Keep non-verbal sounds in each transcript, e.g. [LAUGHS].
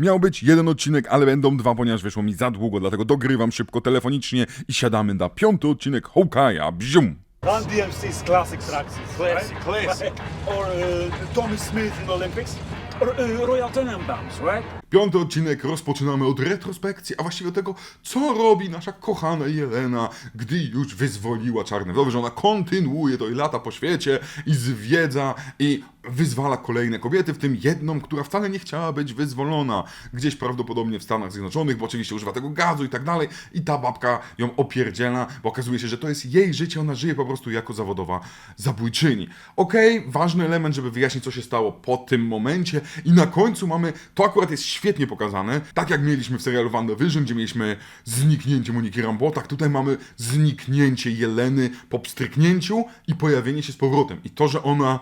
Miał być jeden odcinek, ale będą dwa, ponieważ wyszło mi za długo, dlatego dogrywam szybko telefonicznie i siadamy na piąty odcinek Hawkeye'a. Bzium! Run DMC's classic tracks. Classic, right? classic. Or uh, Tommy Smith in Olympics. Or, uh, Royal Tenenbaums, right? Piąty odcinek rozpoczynamy od retrospekcji, a właściwie od tego, co robi nasza kochana Jelena, gdy już wyzwoliła Czarne Wdowy, że ona kontynuuje to i lata po świecie i zwiedza i wyzwala kolejne kobiety, w tym jedną, która wcale nie chciała być wyzwolona. Gdzieś prawdopodobnie w Stanach Zjednoczonych, bo oczywiście używa tego gazu i tak dalej i ta babka ją opierdziela, bo okazuje się, że to jest jej życie, ona żyje po prostu jako zawodowa zabójczyni. Okej, ważny element, żeby wyjaśnić, co się stało po tym momencie i na końcu mamy, to akurat jest świetnie pokazane, tak jak mieliśmy w serialu WandaVision, gdzie mieliśmy zniknięcie Moniki Rambo, tak tutaj mamy zniknięcie Jeleny po pstryknięciu i pojawienie się z powrotem. I to, że ona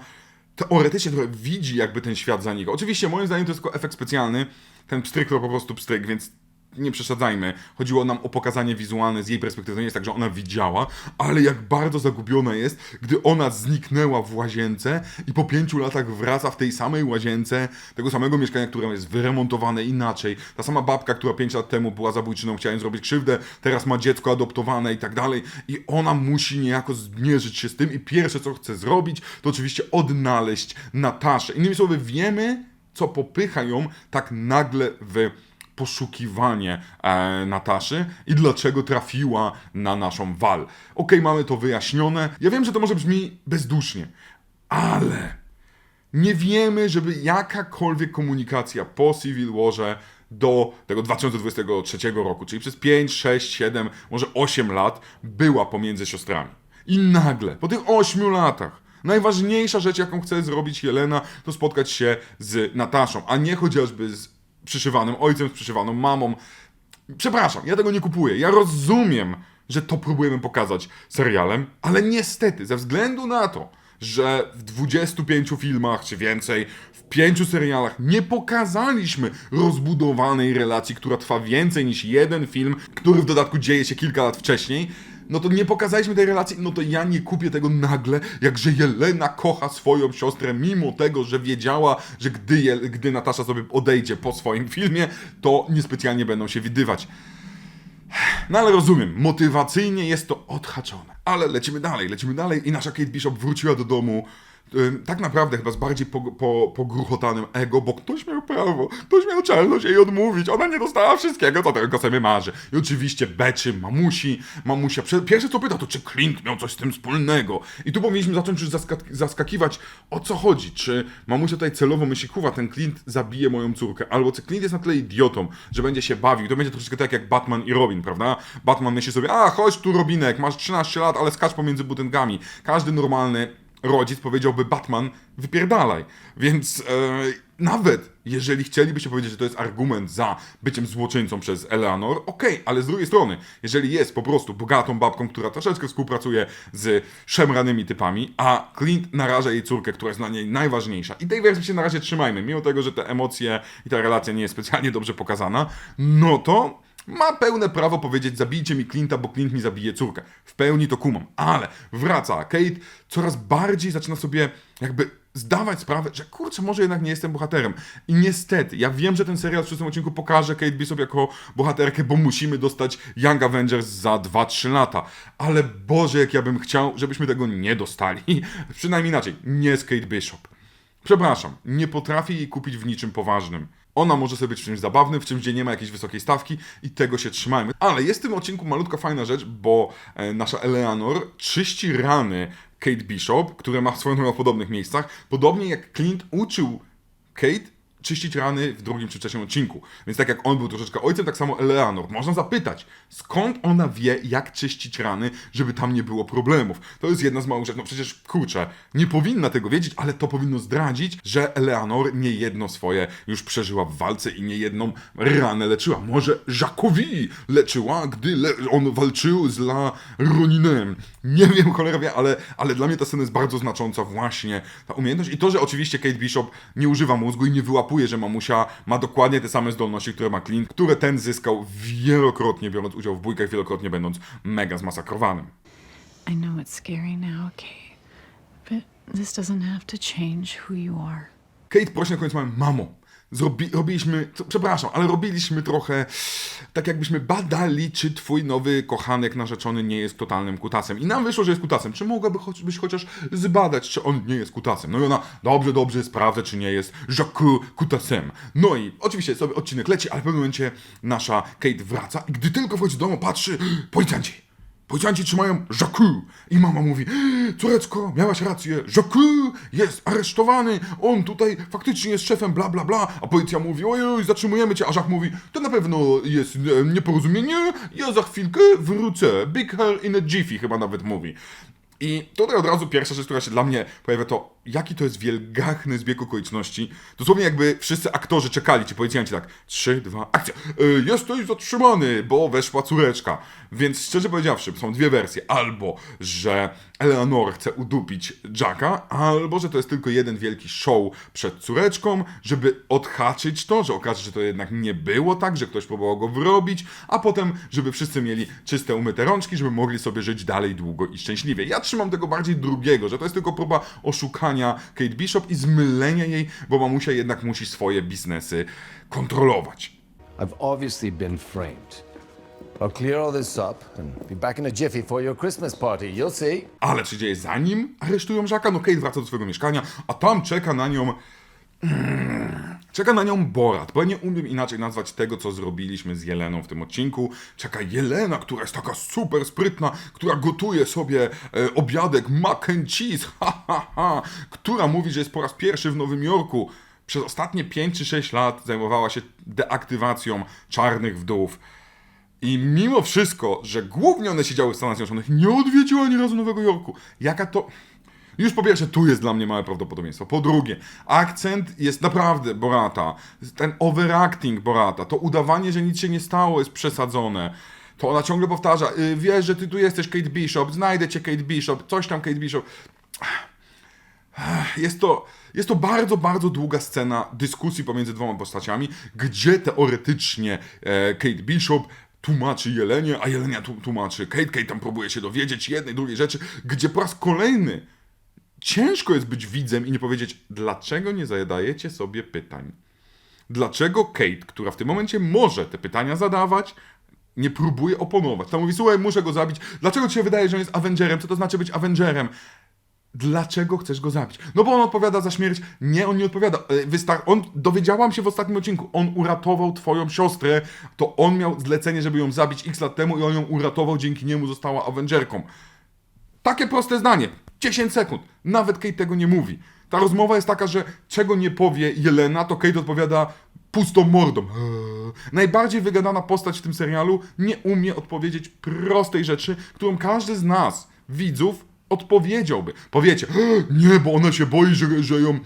teoretycznie trochę widzi jakby ten świat zanika. Oczywiście moim zdaniem to jest tylko efekt specjalny, ten pstryk to po prostu pstryk, więc nie przesadzajmy. Chodziło nam o pokazanie wizualne z jej perspektywy. To nie jest tak, że ona widziała, ale jak bardzo zagubiona jest, gdy ona zniknęła w łazience i po pięciu latach wraca w tej samej łazience, tego samego mieszkania, które jest wyremontowane inaczej. Ta sama babka, która pięć lat temu była zabójczyną, chciała im zrobić krzywdę, teraz ma dziecko adoptowane i tak dalej. I ona musi niejako zmierzyć się z tym i pierwsze, co chce zrobić, to oczywiście odnaleźć Nataszę. Innymi słowy, wiemy, co popycha ją tak nagle w poszukiwanie e, Nataszy i dlaczego trafiła na naszą wal. Okej, mamy to wyjaśnione. Ja wiem, że to może brzmi bezdusznie, ale nie wiemy, żeby jakakolwiek komunikacja po Civil Warze do tego 2023 roku, czyli przez 5, 6, 7, może 8 lat była pomiędzy siostrami. I nagle, po tych 8 latach, najważniejsza rzecz, jaką chce zrobić Jelena, to spotkać się z Nataszą, a nie chociażby z przyszywanym ojcem, z przyszywaną mamą. Przepraszam, ja tego nie kupuję. Ja rozumiem, że to próbujemy pokazać serialem, ale niestety, ze względu na to, że w 25 filmach czy więcej, w pięciu serialach nie pokazaliśmy rozbudowanej relacji, która trwa więcej niż jeden film, który w dodatku dzieje się kilka lat wcześniej, no to nie pokazaliśmy tej relacji, no to ja nie kupię tego nagle, jakże Jelena kocha swoją siostrę, mimo tego, że wiedziała, że gdy, Je- gdy Natasza sobie odejdzie po swoim filmie, to niespecjalnie będą się widywać. No ale rozumiem, motywacyjnie jest to odhaczone. Ale lecimy dalej, lecimy dalej i nasza Kate Bishop wróciła do domu tak naprawdę chyba z bardziej po, po, pogruchotanym ego, bo ktoś miał prawo, ktoś miał czelność jej odmówić, ona nie dostała wszystkiego, co tylko sobie marzy. I oczywiście beczy mamusi, mamusia, pierwsze co pyta to, czy Clint miał coś z tym wspólnego. I tu powinniśmy zacząć już zaska- zaskakiwać, o co chodzi, czy mamusia tutaj celowo myśli, kuwa, ten Clint zabije moją córkę, albo czy Clint jest na tyle idiotą, że będzie się bawił, to będzie troszeczkę tak jak Batman i Robin, prawda? Batman myśli sobie, a chodź tu Robinek, masz 13 lat, ale skacz pomiędzy budynkami. Każdy normalny rodzic powiedziałby Batman, wypierdalaj. Więc e, nawet jeżeli chcielibyście powiedzieć, że to jest argument za byciem złoczyńcą przez Eleanor, okej, ale z drugiej strony, jeżeli jest po prostu bogatą babką, która troszeczkę współpracuje z szemranymi typami, a Clint naraża jej córkę, która jest dla niej najważniejsza. I tej wersji się na razie trzymajmy, mimo tego, że te emocje i ta relacja nie jest specjalnie dobrze pokazana, no to ma pełne prawo powiedzieć zabijcie mi Clint'a, bo Clint mi zabije córkę. W pełni to kumam. Ale wraca Kate, coraz bardziej zaczyna sobie jakby zdawać sprawę, że kurczę, może jednak nie jestem bohaterem. I niestety, ja wiem, że ten serial w przyszłym odcinku pokaże Kate Bishop jako bohaterkę, bo musimy dostać Young Avengers za 2-3 lata. Ale Boże, jak ja bym chciał, żebyśmy tego nie dostali. [LAUGHS] Przynajmniej inaczej, nie z Kate Bishop. Przepraszam, nie potrafię jej kupić w niczym poważnym. Ona może sobie być w czymś zabawnym, w czymś, gdzie nie ma jakiejś wysokiej stawki i tego się trzymajmy. Ale jest w tym odcinku malutka fajna rzecz, bo e, nasza Eleanor czyści rany Kate Bishop, które ma swoją drogą w podobnych miejscach, podobnie jak Clint uczył Kate czyścić rany w drugim czy trzecim odcinku. Więc tak jak on był troszeczkę ojcem, tak samo Eleanor. Można zapytać, skąd ona wie, jak czyścić rany, żeby tam nie było problemów. To jest jedna z małych rzeczy. No przecież, kurczę, nie powinna tego wiedzieć, ale to powinno zdradzić, że Eleanor nie jedno swoje już przeżyła w walce i nie jedną ranę leczyła. Może Jacquevi leczyła, gdy le on walczył z La Roninem. Nie wiem, cholera wie, ale, ale dla mnie ta scena jest bardzo znacząca właśnie, ta umiejętność. I to, że oczywiście Kate Bishop nie używa mózgu i nie wyłapuje, że mamusia ma dokładnie te same zdolności, które ma Clint, które ten zyskał wielokrotnie, biorąc udział w bójkach, wielokrotnie będąc mega zmasakrowanym. I know it's scary now, Kate, but this doesn't have to change who you are. Kate prosi na koniec mamy, mamo, Zrobi, robiliśmy, przepraszam, ale robiliśmy trochę tak jakbyśmy badali, czy twój nowy kochanek narzeczony nie jest totalnym kutasem. I nam wyszło, że jest kutasem. Czy mogłaby choć- byś chociaż zbadać, czy on nie jest kutasem? No i ona, dobrze, dobrze, sprawdzę, czy nie jest Jacques kutasem. No i oczywiście sobie odcinek leci, ale w pewnym momencie nasza Kate wraca i gdy tylko wchodzi do domu, patrzy, policjanci. Policjanci trzymają Jacques. I mama mówi Córeczko, miałaś rację, Jacques jest aresztowany, on tutaj faktycznie jest szefem, bla bla bla. A policja mówi, ojej, zatrzymujemy cię. A Jacques mówi, to na pewno jest e, nieporozumienie, ja za chwilkę wrócę. Big hair in a jiffy chyba nawet mówi. I tutaj od razu pierwsza rzecz, która się dla mnie pojawia, to jaki to jest wielgachny zbieg okoliczności. Dosłownie jakby wszyscy aktorzy czekali, ci policjanci tak, 3, 2, akcja. Y, jesteś zatrzymany, bo weszła córeczka. Więc szczerze powiedziawszy, są dwie wersje. Albo, że Eleanor chce udupić Jacka, albo, że to jest tylko jeden wielki show przed córeczką, żeby odhaczyć to, że okaże że to jednak nie było tak, że ktoś próbował go wrobić, a potem, żeby wszyscy mieli czyste, umyte rączki, żeby mogli sobie żyć dalej długo i szczęśliwie. Ja trzymam tego bardziej drugiego, że to jest tylko próba oszukania Kate Bishop i zmylenia jej, bo mamusia jednak musi swoje biznesy kontrolować. I've obviously been framed. I'll clear all this up and be back in a jiffy for your Christmas party. You'll see. Ale czy dzieje zanim aresztują Żaka? No Kate wraca do swojego mieszkania, a tam czeka na nią... Mm, Czeka na nią Borat, bo ja nie umiem inaczej nazwać tego, co zrobiliśmy z Jeleną w tym odcinku. Czeka Jelena, która jest taka super sprytna, która gotuje sobie e, obiadek mac and cheese, [LAUGHS] ha, ha, ha, która mówi, że jest po raz pierwszy w Nowym Jorku. Przez ostatnie 5 czy 6 lat zajmowała się deaktywacją czarnych wdów. I mimo wszystko, że głównie one siedziały w Stanach Zjednoczonych, nie odwiedziła ani razu Nowego Jorku. Jaka to... Już po pierwsze, tu jest dla mnie małe prawdopodobieństwo. Po drugie, akcent jest naprawdę Borata. Ten overacting Borata, to udawanie, że nic się nie stało, jest przesadzone. To ona ciągle powtarza, y, wiesz, że ty tu jesteś Kate Bishop, znajdę cię Kate Bishop, coś tam Kate Bishop. Jest to, jest to bardzo, bardzo długa scena dyskusji pomiędzy dwoma postaciami, gdzie teoretycznie e, Kate Bishop tłumaczy Jelenie, a Jelenia tłumaczy Kate. Kate tam próbuje się dowiedzieć jednej, drugiej rzeczy, gdzie po raz kolejny ciężko jest być widzem i nie powiedzieć, dlaczego nie zadajecie sobie pytań. Dlaczego Kate, która w tym momencie może te pytania zadawać, nie próbuje oponować. Tam mówi, słuchaj, muszę go zabić. Dlaczego ci się wydaje, że on jest Avengerem? Co to znaczy być Avengerem? Dlaczego chcesz go zabić? No bo on odpowiada za śmierć. Nie, on nie odpowiada. E, Wystar- on, dowiedziałam się w ostatnim odcinku, on uratował twoją siostrę, to on miał zlecenie, żeby ją zabić x lat temu i on ją uratował, dzięki niemu została Avengerką. Takie proste zdanie. 10 sekund. Nawet Kate tego nie mówi. Ta rozmowa jest taka, że czego nie powie Jelena, to Kate odpowiada pustą mordą. Eee. Najbardziej wygadana postać w tym serialu nie umie odpowiedzieć prostej rzeczy, którą każdy z nas, widzów, odpowiedziałby. Powiecie, "Eee, nie, bo ona się boi, że, że ją e,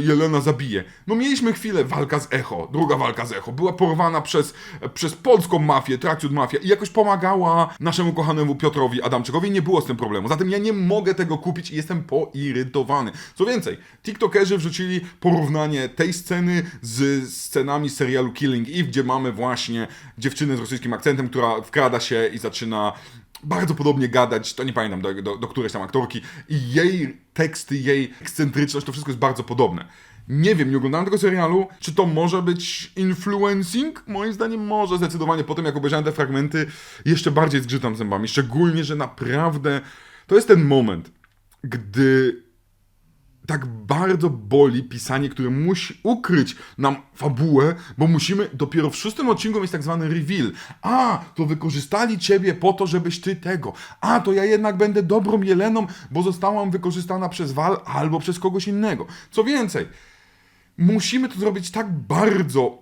Jelena zabije. No mieliśmy chwilę, walka z Echo, druga walka z Echo, była porwana przez, przez polską mafię, Traciut Mafia i jakoś pomagała naszemu kochanemu Piotrowi Adamczykowi, nie było z tym problemu. Zatem ja nie mogę tego kupić i jestem poirytowany. Co więcej, TikTokerzy wrzucili porównanie tej sceny z scenami serialu Killing Eve, gdzie mamy właśnie dziewczynę z rosyjskim akcentem, która wkrada się i zaczyna bardzo podobnie gadać, to nie pamiętam do, do, do którejś tam aktorki i jej teksty, jej ekscentryczność, to wszystko jest bardzo podobne. Nie wiem, nie oglądałem tego serialu, czy to może być influencing? Moim zdaniem może, zdecydowanie. Po tym jak obejrzałem te fragmenty, jeszcze bardziej zgrzytam zębami. Szczególnie, że naprawdę to jest ten moment, gdy tak bardzo boli pisanie, które musi ukryć nam fabułę, bo musimy dopiero w szóstym odcinku mieć tak zwany reveal. A, to wykorzystali ciebie po to, żebyś ty tego. A, to ja jednak będę dobrą Jeleną, bo zostałam wykorzystana przez Wal albo przez kogoś innego. Co więcej, musimy to zrobić tak bardzo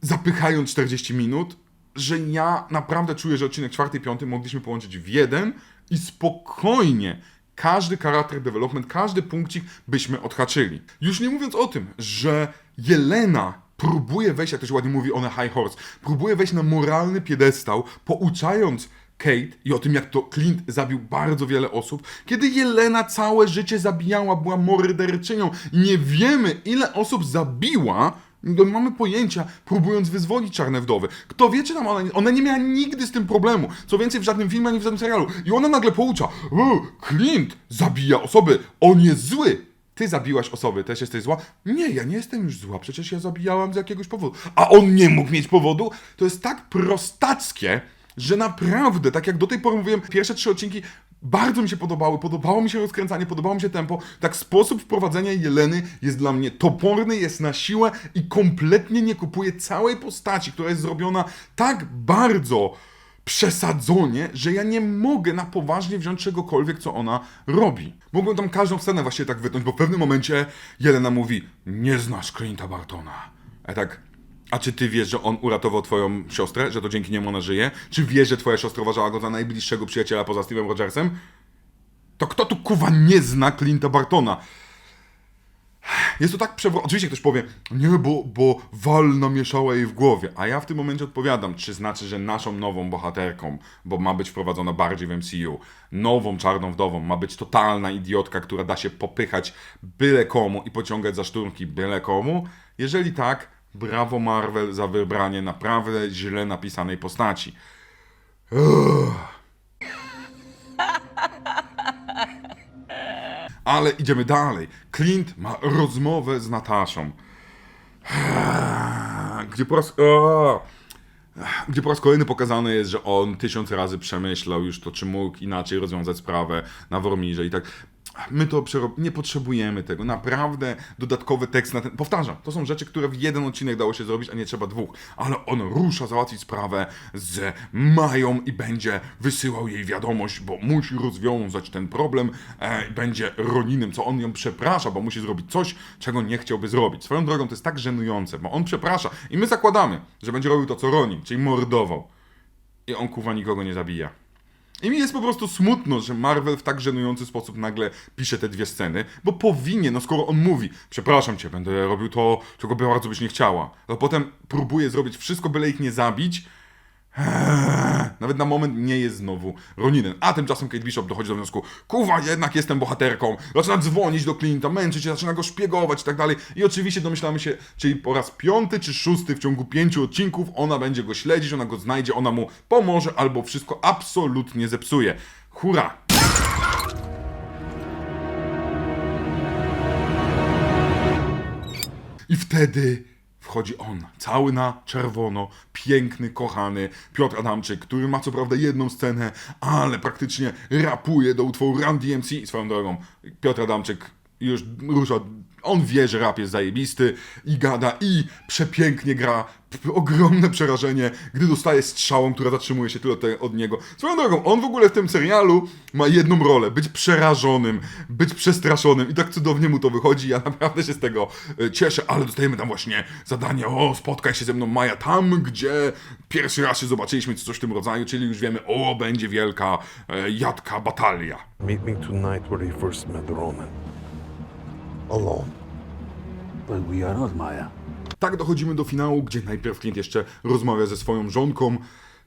zapychając 40 minut, że ja naprawdę czuję, że odcinek 4 i 5 mogliśmy połączyć w jeden i spokojnie każdy charakter development, każdy punkcik byśmy odhaczyli. Już nie mówiąc o tym, że Jelena próbuje wejść, jak to się ładnie mówi, on a high horse, próbuje wejść na moralny piedestał, pouczając Kate i o tym, jak to Clint zabił bardzo wiele osób, kiedy Jelena całe życie zabijała, była morderczynią. Nie wiemy, ile osób zabiła, nie mamy pojęcia, próbując wyzwolić czarne wdowy. Kto wie, czy tam ona, ona nie miała nigdy z tym problemu. Co więcej, w żadnym filmie, ani w żadnym serialu. I ona nagle poucza, "O, Clint zabija osoby, on jest zły. ty zabiłaś osoby, też jesteś zła? Nie, ja nie jestem już zła, przecież ja zabijałam z jakiegoś powodu. A on nie mógł mieć powodu? To jest tak prostackie, że naprawdę, tak jak do tej pory mówiłem, pierwsze trzy odcinki bardzo mi się podobały, podobało mi się rozkręcanie, podobało mi się tempo. Tak sposób wprowadzenia Jeleny jest dla mnie toporny, jest na siłę i kompletnie nie kupuje całej postaci, która jest zrobiona tak bardzo przesadzonie, że ja nie mogę na poważnie wziąć czegokolwiek, co ona robi. Mogłem tam każdą scenę właśnie tak wytnąć, bo w pewnym momencie Jelena mówi, nie znasz Clint'a Bartona. A tak, a czy ty wiesz, że on uratował twoją siostrę, że to dzięki niemu ona żyje? Czy wiesz, że twoja siostra uważała go za najbliższego przyjaciela poza Steve'em Rogersem? To kto tu kuwa nie zna Clint'a Bartona? Jest to tak przewrotne. Oczywiście ktoś powie, nie, bo, bo Val namieszała jej w głowie. A ja w tym momencie odpowiadam, czy znaczy, że naszą nową bohaterką, bo ma być wprowadzona bardziej w MCU, nową czarną wdową, ma być totalna idiotka, która da się popychać byle komu i pociągać za szturmki byle komu? Jeżeli tak, brawo Marvel za wybranie naprawdę źle napisanej postaci. Ale idziemy dalej. Clint ma rozmowę z Nataszą. Gdzie po raz. Gdzie po raz kolejny pokazane jest, że on tysiąc razy przemyślał już to, czy mógł inaczej rozwiązać sprawę na Wormirze i tak. My to przero- nie potrzebujemy tego. Naprawdę dodatkowy tekst na ten. Powtarzam, to są rzeczy, które w jeden odcinek dało się zrobić, a nie trzeba dwóch. Ale on rusza załatwić sprawę z Mają i będzie wysyłał jej wiadomość, bo musi rozwiązać ten problem e, będzie Roninem, co on ją przeprasza, bo musi zrobić coś, czego nie chciałby zrobić. Swoją drogą to jest tak żenujące, bo on przeprasza i my zakładamy, że będzie robił to, co Ronin, czyli mordował. I on kuwa nikogo nie zabija. I mi jest po prostu smutno, że Marvel w tak żenujący sposób nagle pisze te dwie sceny, bo powinien, no skoro on mówi, przepraszam cię, będę robił to, czego bardzo byś nie chciała, a potem próbuje zrobić wszystko, byle ich nie zabić, Nawet na moment nie jest znowu Roninem. A tymczasem Kate Bishop dochodzi do wniosku, kuwa, jednak jestem bohaterką. Zaczyna dzwonić do Clint'a, męczyć się, zaczyna go szpiegować i tak dalej. I oczywiście domyślamy się, czyli po raz piąty czy szósty w ciągu pięciu odcinków ona będzie go śledzić, ona go znajdzie, ona mu pomoże albo wszystko absolutnie zepsuje. Hurra! I wtedy wchodzi on, cały na czerwono, piękny, kochany Piotr Adamczyk, który ma co prawda jedną scenę, ale praktycznie rapuje do utworu Run DMC. Swoją drogą, Piotr Adamczyk już rusza, on wie, że rap jest zajebisty i gada i przepięknie gra, ogromne przerażenie, gdy dostaje strzałą, która zatrzymuje się tyle te- od niego. Swoją drogą, on w ogóle w tym serialu ma jedną rolę, być przerażonym, być przestraszonym i tak cudownie mu to wychodzi, ja [LAUGHS] naprawdę się z tego e, cieszę, ale dostajemy tam właśnie zadanie, o spotkaj się ze mną Maja tam, gdzie pierwszy raz się zobaczyliśmy, czy coś w tym rodzaju, czyli już wiemy, o będzie wielka e, jadka batalia. Meet me tonight where you first met Ronan. Alone. But we are not Maya. Tak dochodzimy do finału, gdzie najpierw klient jeszcze rozmawia ze swoją żonką,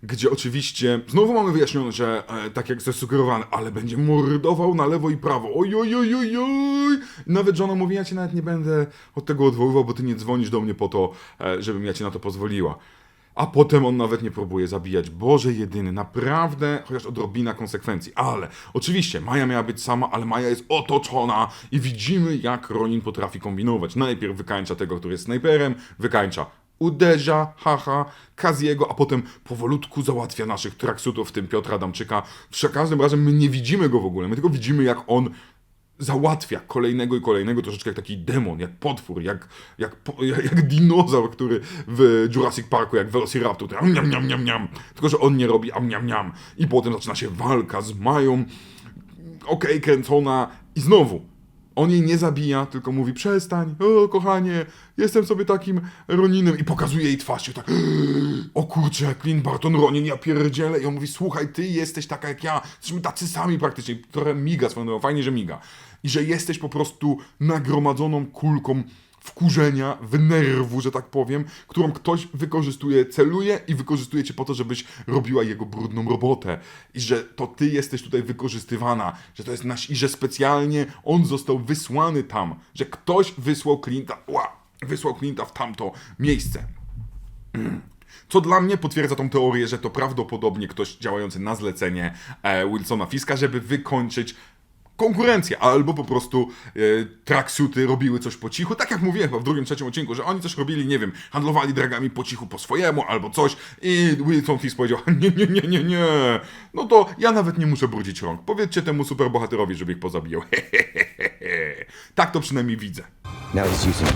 gdzie oczywiście znowu mamy wyjaśnione, że e, tak jak zasugerowane, ale będzie mordował na lewo i prawo. Oj, oj, oj, oj, oj. Nawet żona mówi, ja cię nawet nie będę od tego odwoływał, bo ty nie dzwonisz do mnie po to, e, żebym ja ci na to pozwoliła. A potem on nawet nie próbuje zabijać. Boże jedyny, naprawdę, chociaż odrobina konsekwencji. Ale oczywiście, Maja miała być sama, ale Maja jest otoczona i widzimy, jak Ronin potrafi kombinować. Najpierw wykańcza tego, który jest snajperem, wykańcza uderza, haha, Kaziego, a potem powolutku załatwia naszych traksutów, w tym Piotra Adamczyka. Za każdym razem my nie widzimy go w ogóle, my tylko widzimy, jak on załatwia kolejnego i kolejnego, troszeczkę jak taki demon, jak potwór, jak, jak, jak, dinozaur, który w Jurassic Parku, jak Velociraptor, który am, niam, niam, niam, niam. tylko że on nie robi am, niam, niam. I potem zaczyna się walka z Mają, okej, kręcona i znowu. On jej nie zabija, tylko mówi przestań, o kochanie, jestem sobie takim Roninem i pokazuje jej twarz i tak [GASPS] o kurczę, Clint Barton Ronin, ja pierdzielę. I on mówi słuchaj, ty jesteś taka jak ja, jesteśmy tacy sami praktycznie, trochę miga swoją fajnie, że miga. I że jesteś po prostu nagromadzoną kulką wkurzenia, wynerwu, że tak powiem, którą ktoś wykorzystuje, celuje i wykorzystuje cię po to, żebyś robiła jego brudną robotę. I że to ty jesteś tutaj wykorzystywana, że to jest nasz, i że specjalnie on został wysłany tam, że ktoś wysłał Clint'a, ła, wysłał Clint'a w tamto miejsce. Co dla mnie potwierdza tą teorię, że to prawdopodobnie ktoś działający na zlecenie e, Wilsona Fiska, żeby wykończyć konkurencja, albo po prostu e, tracksuity robiły coś po cichu, tak jak mówiłem chyba w drugim, trzecim odcinku, że oni coś robili, nie wiem, handlowali dragami po cichu po swojemu, albo coś i Wilson Fisk powiedział, [LAUGHS] nie, nie, nie, nie, nie, no to ja nawet nie muszę brudzić rąk, powiedzcie temu superbohaterowi, żeby ich pozabijał, [LAUGHS] tak to przynajmniej widzę. Now using.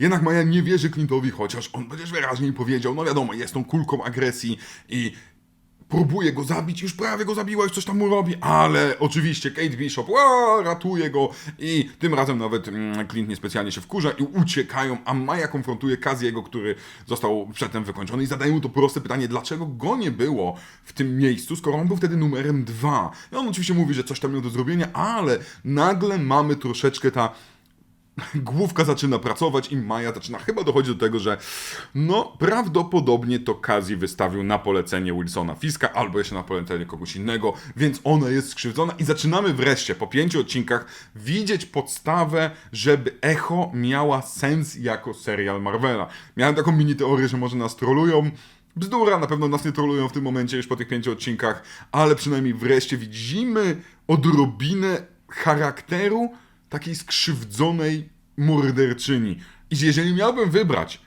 Jednak Maja nie wierzy Clint'owi, chociaż on przecież wyraźnie powiedział, no wiadomo, jest tą kulką agresji i próbuje go zabić, już prawie go zabiła, już coś tam mu robi, ale oczywiście Kate Bishop ła, ratuje go i tym razem nawet mm, Clint niespecjalnie się wkurza i uciekają, a Maja konfrontuje Kaziego, który został przedtem wykończony i zadaje mu to proste pytanie, dlaczego go nie było w tym miejscu, skoro on był wtedy numerem dwa. I on oczywiście mówi, że coś tam miał do zrobienia, ale nagle mamy troszeczkę ta [LAUGHS] główka zaczyna pracować i Maja zaczyna chyba dochodzić do tego, że no prawdopodobnie to Kazi wystawił na polecenie Wilsona Fiska albo jeszcze na polecenie kogoś innego, więc ona jest skrzywdzona i zaczynamy wreszcie po pięciu odcinkach widzieć podstawę, żeby Echo miała sens jako serial Marvela. Miałem taką mini teorię, że może nas trolują, Bzdura, na pewno nas nie trolują w tym momencie już po tych pięciu odcinkach, ale przynajmniej wreszcie widzimy odrobinę charakteru takiej skrzywdzonej morderczyni. I jeżeli miałbym wybrać,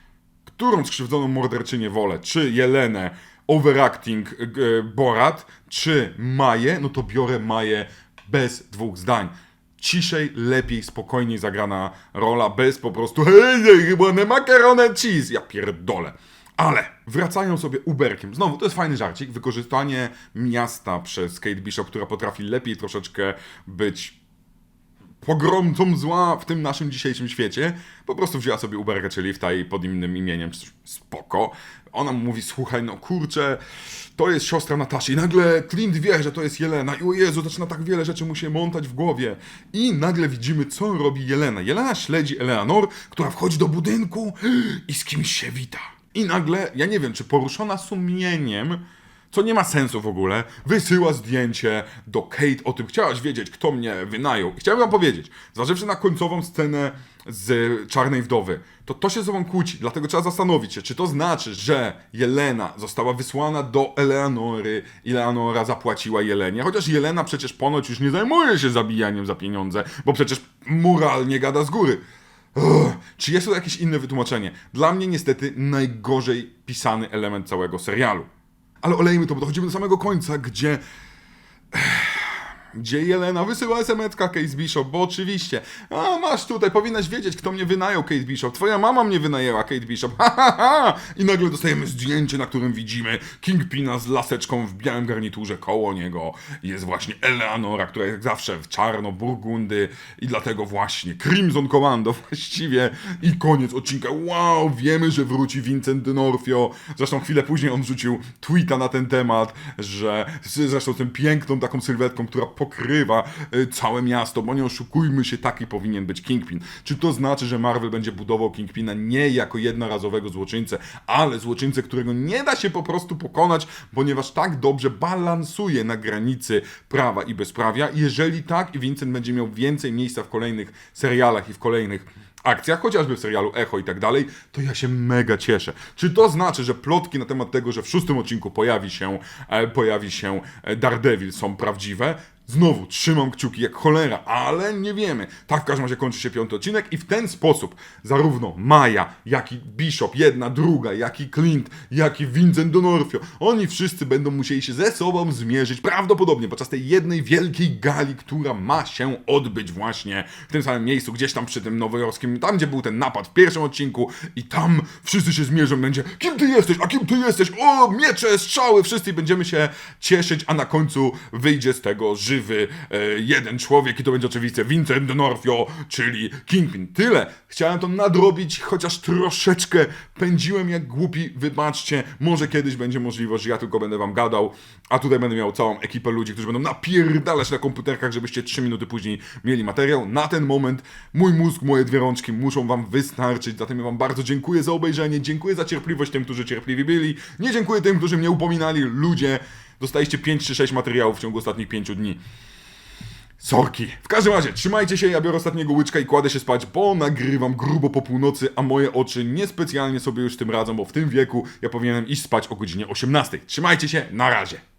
którą skrzywdzoną morderczynię wolę, czy Jelenę, overacting e, Borat, czy Maję, no to biorę Maję bez dwóch zdań. Ciszej, lepiej, spokojniej zagrana rola, bez po prostu hej, chyba nie macaroni cheese, ja pierdolę. Ale wracają sobie Uberkiem. Znowu, to jest fajny żarcik. Wykorzystanie miasta przez Kate Bishop, która potrafi lepiej troszeczkę być pogromcą zła w tym naszym dzisiejszym świecie. Po prostu wzięła sobie Uberkę czy lifta i pod innym imieniem, czy coś spoko. Ona mu mówi, słuchaj, no kurczę, to jest siostra Nataszy. I nagle Clint wie, że to jest Jelena. I o Jezu, zaczyna tak wiele rzeczy mu się montać w głowie. I nagle widzimy, co robi Jelena. Jelena śledzi Eleanor, która wchodzi do budynku i z kimś się wita. I nagle, ja nie wiem, czy poruszona sumieniem, co nie ma sensu w ogóle, wysyła zdjęcie do Kate o tym, chciałaś wiedzieć, kto mnie wynajął. I chciałem wam powiedzieć, zważywszy na końcową scenę z Czarnej Wdowy, to to się ze sobą kłóci, dlatego trzeba zastanowić się, czy to znaczy, że Jelena została wysłana do Eleanory i Eleanora zapłaciła Jelenie, chociaż Jelena przecież ponoć już nie zajmuje się zabijaniem za pieniądze, bo przecież moralnie gada z góry. Czy jest to jakieś inne wytłumaczenie? Dla mnie niestety najgorzej pisany element całego serialu. Ale olejmy to, bo dochodzimy do samego końca, gdzie... Gdzie Jelena wysyła SMS-ka Case Bishop, bo oczywiście, a masz tutaj, powinnaś wiedzieć, kto mnie wynajął Kate Bishop, twoja mama mnie wynajęła Kate Bishop, ha ha ha! I nagle dostajemy zdjęcie, na którym widzimy Kingpina z laseczką w białym garniturze, koło niego. Jest właśnie Eleanora, która jak zawsze w czarno, burgundy i dlatego właśnie Crimson Commando [LAUGHS] właściwie i koniec odcinka, wow, wiemy, że wróci Vincent D'Onofrio, zresztą chwilę później on rzucił tweeta na ten temat, że zresztą tym piękną taką sylwetką, która pokrywa y, całe miasto, bo nie oszukujmy się, taki powinien być Kingpin. Czy to znaczy, że Marvel będzie budował Kingpina nie jako jednorazowego złoczyńcę, ale złoczyńcę, którego nie da się po prostu pokonać, ponieważ tak dobrze balansuje na granicy prawa i bezprawia. Jeżeli tak i Vincent będzie miał więcej miejsca w kolejnych serialach i w kolejnych akcjach, chociażby w serialu Echo i tak dalej, to ja się mega cieszę. Czy to znaczy, że plotki na temat tego, że w szóstym odcinku pojawi się, e, pojawi się e, Daredevil są prawdziwe? Znowu trzymam kciuki jak cholera, ale nie wiemy. Tak w każdym razie kończy się piąty odcinek i w ten sposób zarówno Maja, jak i Bishop, jedna, druga, jak i Clint, jak i Vincent D'Onofrio, oni wszyscy będą musieli się ze sobą zmierzyć prawdopodobnie podczas tej jednej wielkiej gali, która ma się odbyć właśnie w tym samym miejscu, gdzieś tam przy tym nowojorskim, tam gdzie był ten napad w pierwszym odcinku i tam wszyscy się zmierzą, będzie kim ty jesteś, a kim ty jesteś, o miecze, strzały, wszyscy będziemy się cieszyć, a na końcu wyjdzie z tego żywy e, jeden człowiek i to będzie oczywiście Vincent D'Onofrio, czyli Kingpin. Tyle. Chciałem to nadrobić, chociaż troszeczkę pędziłem jak głupi, wybaczcie. Może kiedyś będzie możliwość, że ja tylko będę wam gadał, a tutaj będę miał całą ekipę ludzi, którzy będą napierdalać na komputerkach, żebyście 3 minuty później mieli materiał. Na ten moment mój mózg, moje dwie rączki muszą wam wystarczyć, zatem ja wam bardzo dziękuję za obejrzenie, dziękuję za cierpliwość tym, którzy cierpliwi byli, nie dziękuję tym, którzy mnie upominali, ludzie. Dostaliście 5 czy 6 materiałów w ciągu ostatnich 5 dni. Sorki. W każdym razie, trzymajcie się, ja biorę ostatniego łyczka i kładę się spać, bo nagrywam grubo po północy, a moje oczy niespecjalnie sobie już tym radzą, bo w tym wieku ja powinienem iść spać o godzinie 18. Trzymajcie się, na razie.